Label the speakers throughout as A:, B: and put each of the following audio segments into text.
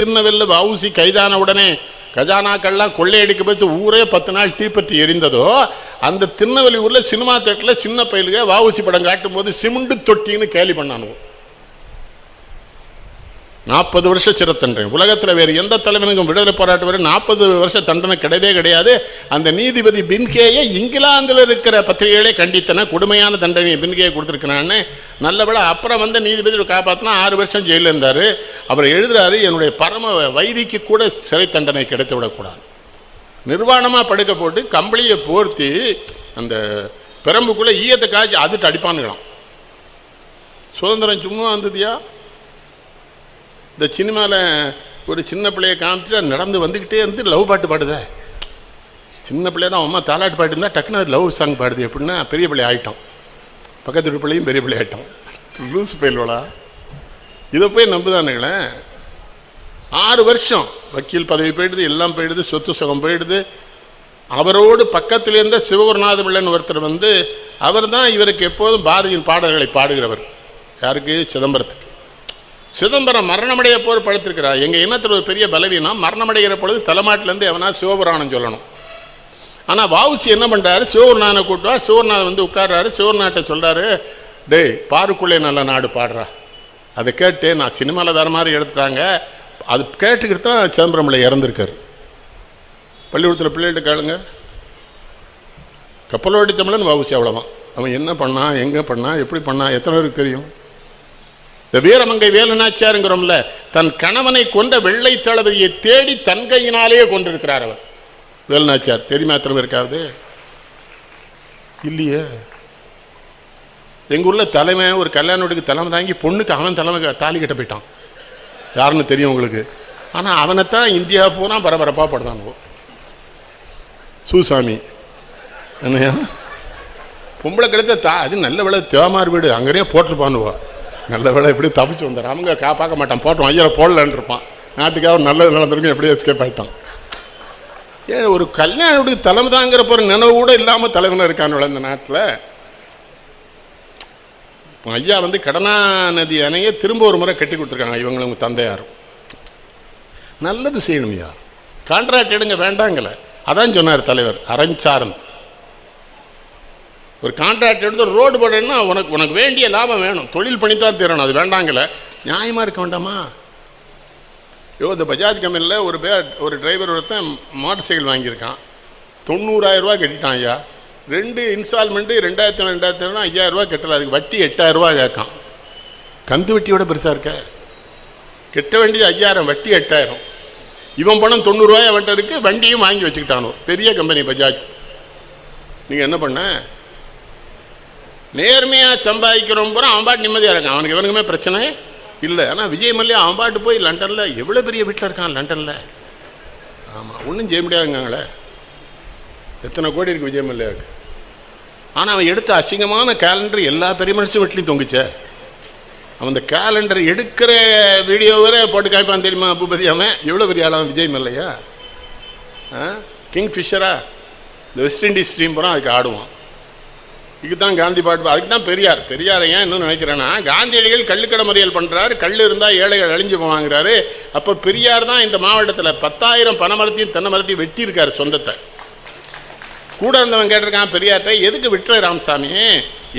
A: திருநெல்வேலியில் வவுசி கைதான உடனே கஜானாக்கள்லாம் கொள்ளையடிக்க போய் ஊரே பத்து நாள் தீப்பற்றி எரிந்ததோ அந்த திருநெல்வேலி ஊரில் சினிமா தேட்டரில் சின்ன பயிலுக வவுசி படம் காட்டும் போது சிமெண்ட் தொட்டின்னு கேலி பண்ணானுவோம் நாற்பது வருஷ சிறை தண்டனை உலகத்தில் வேறு எந்த தலைவனுக்கும் விடுதலை போராட்டம் வரை நாற்பது வருஷ தண்டனை கிடையவே கிடையாது. அந்த நீதிபதி பின்கேயை இங்கிலாந்தில் இருக்கிற பத்திரிகைகளே கண்டித்தன கொடுமையான தண்டனையை பின்கேயை கொடுத்துருக்கிறான்னு நல்லவேளை அப்புறம் வந்து நீதிபதி காப்பாற்றினா ஆறு வருஷம் ஜெயிலில் இருந்தார். அவர் எழுதுகிறாரு என்னுடைய பரம வைதிக்கு கூட சிறை தண்டனை கிடைத்து விடக்கூடாது. நிர்வாணமாக படுக்க போட்டு கம்பளியை போர்த்தி அந்த பெரம்புக்குள்ளே ஈயத்தை காய்ச்சி அதுட்டு அடிப்பானுக்கலாம் சுதந்திரம் சும்மா வந்ததியா? இந்த சினிமாவில் ஒரு சின்ன பிள்ளைய காமிச்சிட்டு அது நடந்து வந்துக்கிட்டே இருந்து லவ் பாட்டு பாடுதே. சின்ன பிள்ளைய தான் அம்மா தாலாட்டு பாட்டு இருந்தால் டக்குன்னு அது லவ் சாங் பாடுது. எப்படின்னா பெரிய பிள்ளை ஆகிட்டோம் பக்கத்து வீட்டு பிள்ளையும் பெரிய பிள்ளை ஆகிட்டோம் லூஸ் பயில்வளா இதை போய் நம்புதானுங்களேன் ஆறு வருஷம் வக்கீல் பதவி போயிடுது எல்லாம் போயிடுது சொத்து சுகம் போயிடுது. அவரோடு பக்கத்தில் இருந்த சிவகுருநாத பிள்ளைன்னு ஒருத்தர் வந்து அவர் தான் இவருக்கு எப்போதும் பாரதியின் பாடல்களை பாடுகிறவர். யாருக்கு? சிதம்பரத்துக்கு. சிதம்பரம் மரணமடைய போர் படுத்திருக்கிறார். எங்கள் இனத்தில் ஒரு பெரிய பலவீனம் மரணமடைகிற பொழுது தலைமாட்டிலேருந்து எவனா சிவபுராணம் சொல்லணும். ஆனால் வாவுச்சி என்ன பண்ணுறாரு சிவகுருநாதனை கூட்டுவா சிவகுருநாதன் வந்து உட்கார்றாரு சிவகுருநாட்டை சொல்கிறாரு டேய் பாருக்குள்ளே நல்ல நாடு பாடுறா. அதை கேட்டு நான் சினிமாவில் வேறு மாதிரி எடுத்துட்டாங்க. அது கேட்டுக்கிட்டு தான் சிதம்பரமில் இறந்துருக்காரு. பள்ளிக்கூடத்தில் பிள்ளைகிட்ட கேளுங்க. கப்பலோடி தமிழன் வாவுச்சி அவ்வளோதான் அவன் என்ன பண்ணான் எங்கே பண்ணான் எப்படி பண்ணான் எத்தனை பேருக்கு தெரியும்? இந்த வீரமங்கை வேலுநாச்சியாருங்கிறோம்ல தன் கணவனை கொண்ட வெள்ளை தளபதியை தேடி தன் கையினாலேயே கொண்டிருக்கிறார் அவர். வேலுநாச்சியார் தெரியுமா எத்தனை பேருக்காவது? இல்லையே. எங்கள் ஊரில் தலைமை ஒரு கல்யாண வீட்டுக்கு தலைமை தாங்கி பொண்ணுக்கு அவன் தலைமை தாலி கட்ட போயிட்டான். யாருன்னு தெரியும் உங்களுக்கு. ஆனால் அவனைத்தான் இந்தியா பூரா பரபரப்பாக படுதானுவோ சூசாமி. என்னையா? பொம்பளை கிடைத்த தா அது நல்ல வேலை தேமார் வீடு அங்கேயே போட்டிருப்பானுவா. நல்ல வேலை எப்படி தப்பிச்சு வந்தார். அவங்க கா பார்க்க மாட்டான். போட்டோம் ஐயரை போடலான் இருப்பான் நாட்டுக்காக ஒரு நல்லது நடந்திருக்கும் எப்படியும் எஸ்கேப் ஆகிட்டான் ஏன் ஒரு கல்யாண வீட்டுக்கு தலைமை தாங்கிற ஒரு நினைவு கூட இல்லாமல் தலைவனாக இருக்கானுல இந்த நாட்டில். ஐயா வந்து கடனா நதி அணையை திரும்ப ஒரு முறை கட்டி கொடுத்துருக்காங்க. இவங்களும் உங்கள் தந்தையாரும். நல்லது செய்யணும் ஐயா. கான்ட்ராக்ட் எடுங்க வேண்டாங்கல. அதான் சொன்னார் தலைவர் அரஞ்சாரந்த் ஒரு கான்ட்ராக்ட் எடுத்து ஒரு ரோடு போடணும்னா உனக்கு உனக்கு வேண்டிய லாபம் வேணும். தொழில் பண்ணித்தான் தீரணும் அது வேண்டாங்கல. நியாயமாக இருக்க வேண்டாமா? ஐயோ இந்த பஜாஜ் கம்பெனியில் ஒரு பே ஒரு டிரைவர் ஒருத்தன் மோட்டர் சைக்கிள் வாங்கியிருக்கான். தொண்ணூறாயிரம் ரூபாய் கட்டிட்டான் ஐயா. ரெண்டு இன்ஸ்டால்மெண்ட்டு ரெண்டாயிரத்தி ரெண்டாயிரத்தி ரெண்டு ஐயாயிரம் கட்டலாம் அதுக்கு வட்டி எட்டாயிரம் கேட்கான். கந்து வட்டியோட பெருசாக இருக்க? கெட்ட வேண்டியது ஐயாயிரம் வட்டி எட்டாயிரம். இவன் பணம் தொண்ணூறுரூவாய் அவன்கிட்ட இருக்கு வண்டியும் வாங்கி வச்சுக்கிட்டானோ? பெரிய கம்பெனி பஜாஜ். நீங்கள் என்ன பண்ண? நேர்மையாக சம்பாதிக்கிறவன் பூரா அவன் பாட்டு நிம்மதியாக இருக்கான். அவனுக்கு எவனுக்குமே பிரச்சனை இல்லை. ஆனால் விஜய் மல்லையா அவன் பாட்டு போய் லண்டனில் எவ்வளோ பெரிய வீட்டில் இருக்கான் லண்டனில்? ஆமாம் ஒன்றும் செய்ய முடியாதுங்களே எத்தனை கோடி இருக்குது விஜய் மல்லையாவுக்கு ஆனால் அவன் எடுத்த அசிங்கமான கேலண்டர் எல்லா பெரிய மனுஷன் வீட்லையும் தொங்குச்சே. அவன் இந்த கேலண்டர் எடுக்கிற வீடியோ வரை போட்டு காமிப்பான் தெரியுமா பூபதி? அவன் எவ்வளோ பெரிய ஆளாம் விஜய் மல்லையா ஆ? கிங் ஃபிஷரா இந்த வெஸ்ட் இண்டீஸ் டீம் போகிறோம் அதுக்கு ஆடுவான். இதுதான் காந்தி பாட்டு அதுக்கு தான் பெரியார். பெரியார் ஏன் இன்னும் நினைக்கிறேன்னா காந்தியடிகள் கள்ளுக்கடை மறியல் பண்ணுறாரு கல் இருந்தால் ஏழைகள் அழிஞ்சு போவாங்கிறாரு. அப்போ பெரியார் தான் இந்த மாவட்டத்தில் பத்தாயிரம் பனை மரத்தையும் தென்னை மரத்தையும் வெட்டியிருக்காரு சொந்தத்தை. கூட இருந்தவன் கேட்டிருக்கான் பெரியார்கிட்ட எதுக்கு விட்டுற ராமசாமி?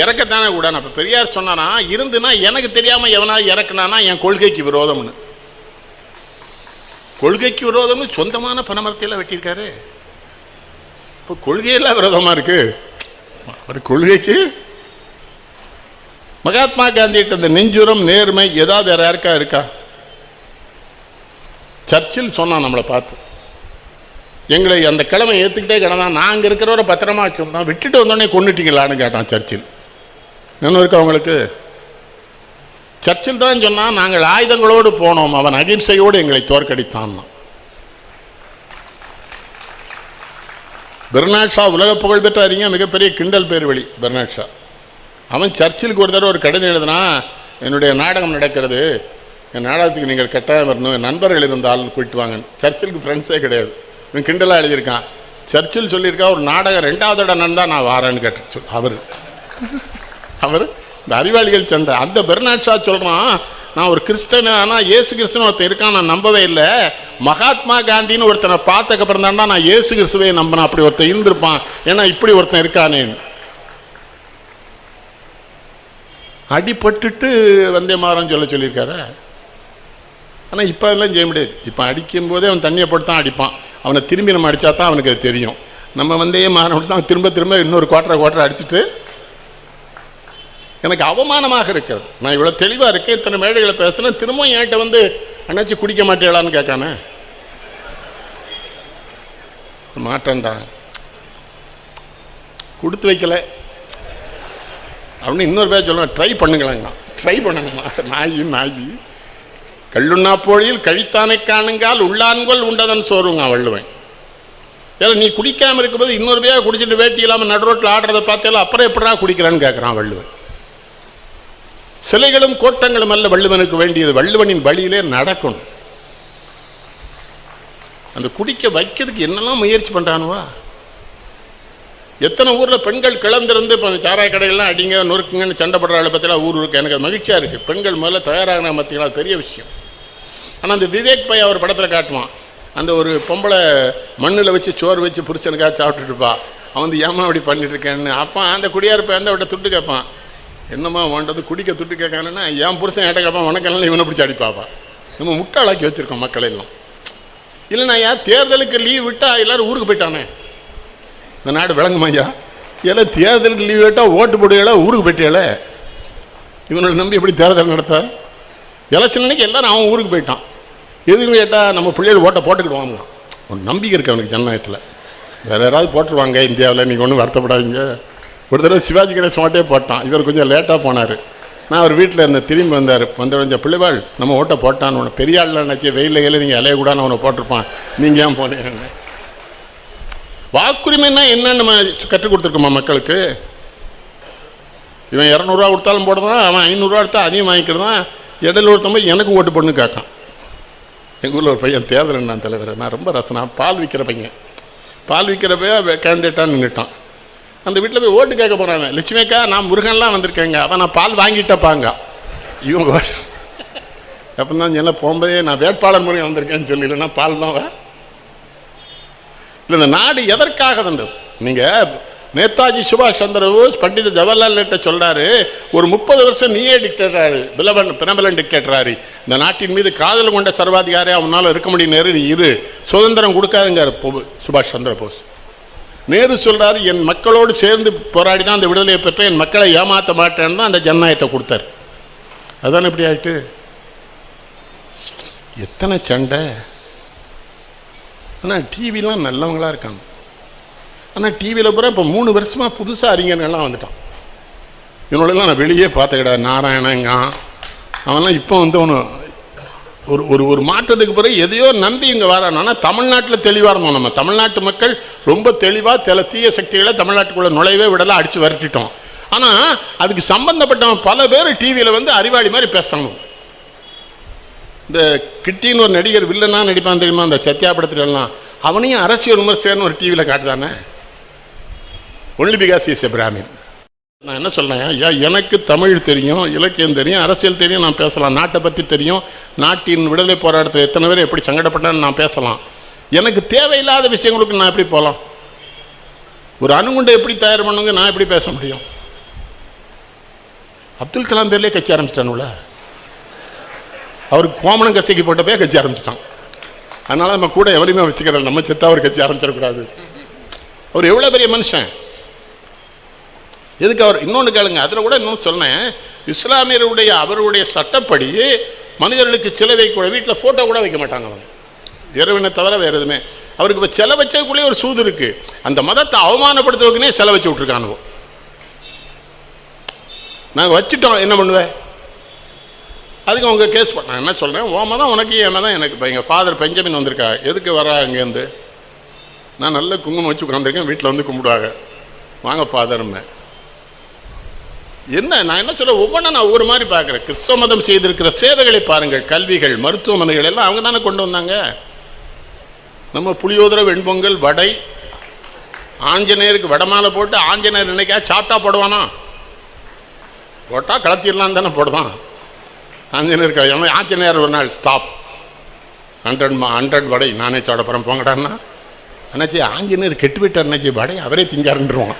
A: இறக்கத்தானே கூட அப்போ பெரியார் சொன்னானா இருந்துன்னா எனக்கு தெரியாமல் எவனாவது இறக்குனானா என் கொள்கைக்கு விரோதம்னு. கொள்கைக்கு விரோதம்னு சொந்தமான பணமரத்தையெல்லாம் வெட்டியிருக்காரு. இப்போ கொள்கையெல்லாம் விரோதமாக இருக்கு? அவர் கொள்கைக்கு? மகாத்மா காந்திகிட்ட இந்த நெஞ்சுரம் நேர்மை ஏதாவது வேறு யாருக்கா இருக்கா? சர்ச்சில் சொன்னான் நம்மளை பார்த்து. எங்களை அந்த கிழமை ஏற்றுக்கிட்டே கிடந்தான் நாங்கள் இருக்கிறவரை பத்திரமா வச்சுருந்தோம் விட்டுட்டு வந்தோடனே கொண்டுட்டீங்களான்னு கேட்டான் சர்ச்சில். இன்னும் இருக்கா அவங்களுக்கு சர்ச்சில் தான் சொன்னால் நாங்கள் ஆயுதங்களோடு போனோம் அவன் அகிம்சையோடு எங்களை தோற்கடித்தான் பெர்னாட் ஷா உலக புகழ்பெற்ற அறிஞர் மிகப்பெரிய கிண்டல் பேர் வழி பெர்னாட் ஷா அவன் சர்ச்சிலுக்கு ஒரு தடவை ஒரு கடிதம் எழுதுனா என்னுடைய நாடகம் நடக்கிறது. என் நாடகத்துக்கு நீங்கள் கட்டாயம் வரணும். என் நண்பர்கள் இருந்தால் கூப்பிட்டு வாங்க சர்ச்சிலுக்கு ஃப்ரெண்ட்ஸே கிடையாது. இவன் கிண்டலாக எழுதியிருக்கான். சர்ச்சில் சொல்லியிருக்கா ஒரு நாடகம் ரெண்டாவது இடம் நடந்தால் நான் வாரேன்னு கேட்டேன். அவர். அவர் இந்த அறிவாளிகள் சண்டை. அந்த பெர்னாட் ஷா சொல்கிறான் நான் ஒரு கிறிஸ்தவன் ஆனால் ஏசு கிறிஸ்துன்னு ஒருத்தன் இருக்கான் நான் நம்பவே இல்லை. மகாத்மா காந்தின்னு ஒருத்தனை பார்த்தக்கப்புறம் தான்டா நான் ஏசு கிறிஸ்துவே நம்பினேன். அப்படி ஒருத்தன் இருந்திருப்பான். ஏன்னா இப்படி ஒருத்தன் இருக்கானேன்னு. அடிபட்டுட்டு வந்தே மாறன்னு சொல்ல சொல்லியிருக்காரு. ஆனால் இப்போ அதெல்லாம் செய்ய முடியாது. இப்போ அடிக்கும் போதே அவன் தண்ணியை போட்டு தான் அடிப்பான். அவனை திரும்பி நம்ம அடித்தா தான் அவனுக்கு அது தெரியும். நம்ம வந்தே மாறன் தான் திரும்ப திரும்ப இன்னொரு குவாட்டரை குவாட்டரை அடிச்சுட்டு எனக்கு அவமானமாக இருக்கிறது. நான் இவ்வளோ தெளிவாக இருக்கேன் இத்தனை மேடைகளை பேசுகிறேன் திரும்பவும் என்கிட்ட வந்து அண்ணாச்சி குடிக்க மாட்டேளான்னு கேட்கானே மாட்டேன்டான் கொடுத்து வைக்கல. அப்படின்னு இன்னொரு பேர் சொல்லுவேன் ட்ரை பண்ணுங்களேங்க ட்ரை பண்ணணுமா? நாய் நாய். கல்லுண்ணா போழியில் கழித்தானை காணுங்கால் உள்ளான்கொள் உண்டதன் சோறுங்க வள்ளுவன். ஏதோ நீ குடிக்காமல் இருக்கும்போது இன்னொரு பேர் குடிச்சிட்டு வேட்டி இல்லாமல் நடு ரோட்டில் ஆடுறதை பார்த்தாலும் அப்புறம் எப்படா குடிக்கிறான்னு கேட்குறான் வள்ளுவன். சிலைகளும் கோட்டங்களும் அல்ல வள்ளுவனுக்கு வேண்டியது. வள்ளுவனின் வழியிலே நடக்கணும். அந்த குடிக்க வைக்கிறதுக்கு என்னெல்லாம் முயற்சி பண்ணுறானுவா எத்தனை ஊரில் பெண்கள் கிளந்திருந்து இப்போ சாராய கடைகள்லாம் அடிங்க நொறுக்குங்கன்னு சண்டை போடுற ஆளை பற்றிலாம் ஊர் இருக்குது எனக்கு அது மகிழ்ச்சியாக இருக்குது பெண்கள் முதல்ல தயாராகின மத்தியில் பெரிய விஷயம். ஆனால் அந்த விவேக் பை அவர் படத்தில் காட்டுவான். அந்த ஒரு பொம்பளை மண்ணில் வச்சு சோறு வச்சு புருஷனுக்காக சாப்பிட்டுட்டுப்பா அவன் வந்து ஏமா அப்படி பண்ணிட்டுருக்கேன்னு இருக்கேன்னு? அப்பா அந்த குடியார் வந்து அவட்ட துட்டு கேட்பான். என்னம்மா வேண்டது குடிக்க துட்டு கேட்கானுன்னா என் புருஷன் ஏட்ட கேட்பான் உனக்கெல்லாம் இவனை பிடிச்சி அடிப்பாப்பா. நம்ம முட்டாளாக்கி வச்சுருக்கோம் மக்கள் இல்லைண்ணா ஏன் தேர்தலுக்கு லீவ் விட்டா எல்லோரும் ஊருக்கு போயிட்டானே? இந்த நாடு விளங்குமா ஐயா. எல்லாம் தேர்தலுக்கு லீவ் விட்டால் ஓட்டு போடுகள ஊருக்கு போயிட்டேல. இவனை நம்பி எப்படி தேர்தல் நடத்த? எலெக்ஷன் அன்னைக்கு எல்லாரும் அவன் ஊருக்கு போயிட்டான். எதுக்குன்னு கேட்டால் நம்ம பிள்ளைகள் ஓட்டை போட்டுக்கிடுவாங்க. ஒரு நம்பிக்கை இருக்கு அவனுக்கு ஜனநாயகத்தில். வேறு யாராவது போட்டுருவாங்க இந்தியாவில். நீங்கள் ஒன்றும் வருத்தப்படாதீங்க. ஒரு தடவை சிவாஜி கணேசன் ஓட்டே போட்டான். இவர் கொஞ்சம் லேட்டாக போனார். நான் அவர் வீட்டில் இருந்த திரும்பி வந்தார். வந்த வந்த பிள்ளைவாள் நம்ம ஓட்டை போட்டான் உன பெரிய ஆளில் நினச்சி வெயிலில் கையில் நீங்கள் அலையக்கூடாதுன்னு அவனை போட்டிருப்பான். நீங்கள் ஏன் போனீங்க வாக்குரிமைன்னா என்னன்னு நம்ம கற்றுக் கொடுத்துருக்கோமா மக்களுக்கு? இவன் இரநூறுவா கொடுத்தாலும் போடுறான் அவன் ஐநூறுரூவா எடுத்தால் அதையும் வாங்கிக்கிடுதான்? இடையில ஒருத்தன் எனக்கு ஓட்டு போடணும்னு கேட்கான். எங்கள் ஊரில் ஒரு பையன் தேர்தல் நான் தலைவர். நான் ரொம்ப ரசனா பால் விற்கிற பையன். பால் விற்கிற பையன் கேண்டிடேட்டாக நின்றுட்டான் அந்த வீட்டில் போய் ஓட்டு கேட்க போகிறாங்க லட்சுமிக்கா நான் முருகன்லாம் வந்திருக்கேங்க. அவன் நான் பால் வாங்கிட்டப்பாங்க. இவங்க அப்போ தான் எல்லாம் போகும்போதே நான் வேட்பாளர் முருகன் வந்திருக்கேன்னு சொல்லி இல்லைன்னா பால் தான் இல்லை இந்த நாடு எதற்காக வந்தது? நீங்கள் நேதாஜி சுபாஷ் சந்திர போஸ் பண்டித ஜவஹர்லால் நேட்ட சொல்கிறாரு ஒரு முப்பது வருஷம் நீயே டிக்டேட்டராரு பிலவன் பிரபலன் டிக்டேட்டராரு இந்த நாட்டின் மீது காதல் கொண்ட சர்வாதிகாரி அவனால் இருக்க முடியும் நேரு நீ இரு. சுதந்திரம் கொடுக்காதுங்கார் சுபாஷ் சந்திர போஸ். நேரு சொல்கிறாரு என் மக்களோடு சேர்ந்து போராடி தான் அந்த விடுதலையை பெற்ற என் மக்களை ஏமாற்ற மாட்டேன்னு தான் அந்த ஜனநாயகத்தை கொடுத்தாரு. அதானே இப்படி ஆகிட்டு எத்தனை சண்டை? ஆனால் டிவிலாம் நல்லவங்களா இருக்காங்க. ஆனால் டிவியில் பூரா இப்போ மூணு வருஷமாக புதுசாக அறிஞர்கள்லாம் வந்துட்டான். இவனோடலாம் நான் வெளியே பார்த்த கிடையாது நாராயணங்கான் அவன்லாம் இப்போ வந்து அவனு ஒரு ஒரு ஒரு மாற்றத்துக்கு பிறகு எதையோ நம்பி இங்கே வரான். தமிழ்நாட்டில் தெளிவாக இருந்தோம் நம்ம. தமிழ்நாட்டு மக்கள் ரொம்ப தெளிவாக சில தீய சக்திகளை தமிழ்நாட்டுக்குள்ளே நுழையவே விடலாம் அடித்து விரட்டிட்டோம். ஆனால் அதுக்கு சம்பந்தப்பட்டவன் பல பேர் டிவியில் வந்து அறிவாளி மாதிரி பேசணும் இந்த கிட்டின்னு ஒரு நடிகர் வில்லனா நடிப்பான் தெரியுமா? அந்த சத்யா படத்துலலாம். அவனையும் அரசியல் விமர்சகர்னு ஒரு டிவியில் காட்டுதானே? Only because is a Brahmin நான் என்ன சொல்கிறேன் ஐயா எனக்கு தமிழ் தெரியும் இலக்கியம் தெரியும் அரசியல் தெரியும் நான் பேசலாம். நாட்டை பற்றி தெரியும். நாட்டின் விடுதலை போராட்டத்தில் எத்தனை பேர் எப்படி சங்கடப்பட்டான்னு நான் பேசலாம். எனக்கு தேவையில்லாத விஷயங்களுக்கு நான் எப்படி போகலாம்? ஒரு அணுகுண்டை எப்படி தயார் பண்ணுங்க நான் எப்படி பேச முடியும்? அப்துல் கலாம் பேர்லேயே கட்சி ஆரம்பிச்சிட்டானுல. அவருக்கு கோமணம் கசைக்கு போட்டப்பே கட்சி ஆரம்பிச்சிட்டான். அதனால் நம்ம கூட எவ்வளவுமே வச்சுக்கிறோம் நம்ம செத்தா அவர் கட்சி ஆரம்பிச்சிடக்கூடாது. அவர் எவ்வளோ பெரிய மனுஷன்? எதுக்கு அவர் இன்னொன்று கேளுங்க அதில் கூட இன்னொன்று சொன்னேன். இஸ்லாமியருடைய அவருடைய சட்டப்படி மனிதர்களுக்கு சிலை கூட வீட்டில் ஃபோட்டோ கூட வைக்க மாட்டாங்க அவங்க. இறைவனை தவிர வேறு எதுவுமே. அவருக்கு இப்போ சிலை வச்சதுக்குள்ளேயே ஒரு சூது இருக்குது அந்த மதத்தை அவமானப்படுத்துவதுக்குனே சிலை வச்சு விட்ருக்கானுவோ நாங்கள் வச்சுட்டோம் என்ன பண்ணுவேன் அதுக்கு அவங்க கேஸ் பண்ண நான் என்ன சொல்கிறேன் ஓம தான் உனக்கு ஏமா தான் எனக்கு. இப்போ எங்கள் ஃபாதர் பெஞ்சமின் வந்திருக்கா? எதுக்கு வரா இங்கேருந்து நான் நல்ல குங்குமம் வச்சு உட்காந்துருக்கேன் வீட்டில் வந்து கும்பிடுவாங்க. வாங்க ஃபாதர்மே என்ன நான் என்ன சொல்ல ஒவ்வொன்றும் நான் ஒவ்வொரு மாதிரி பார்க்குறேன். கிறிஸ்தவ மதம் செய்திருக்கிற சேவைகளை பாருங்கள் கல்விகள் மருத்துவமனைகள் எல்லாம் அவங்க தானே கொண்டு வந்தாங்க. நம்ம புளியோதர வெண்பொங்கல் வடை ஆஞ்சநேயருக்கு வடமாலை போட்டு ஆஞ்சநேயர் நினைக்கா சாப்பிட்டா போடுவானா? போட்டால் கலத்திடலாம் தானே போடுவான். ஆஞ்சநேயர் க- ஆஞ்சநேயர் ஒரு நாள் ஸ்டாப். ஹண்ட்ரட் ஹண்ட்ரட் வடை நானே சாப்பிட போகிறேன் போங்கடான்னா அண்ணாச்சி ஆஞ்சநேயர் கெட்டு விட்டார் அண்ணாச்சி. வடை அவரே திங்காருன்றோம்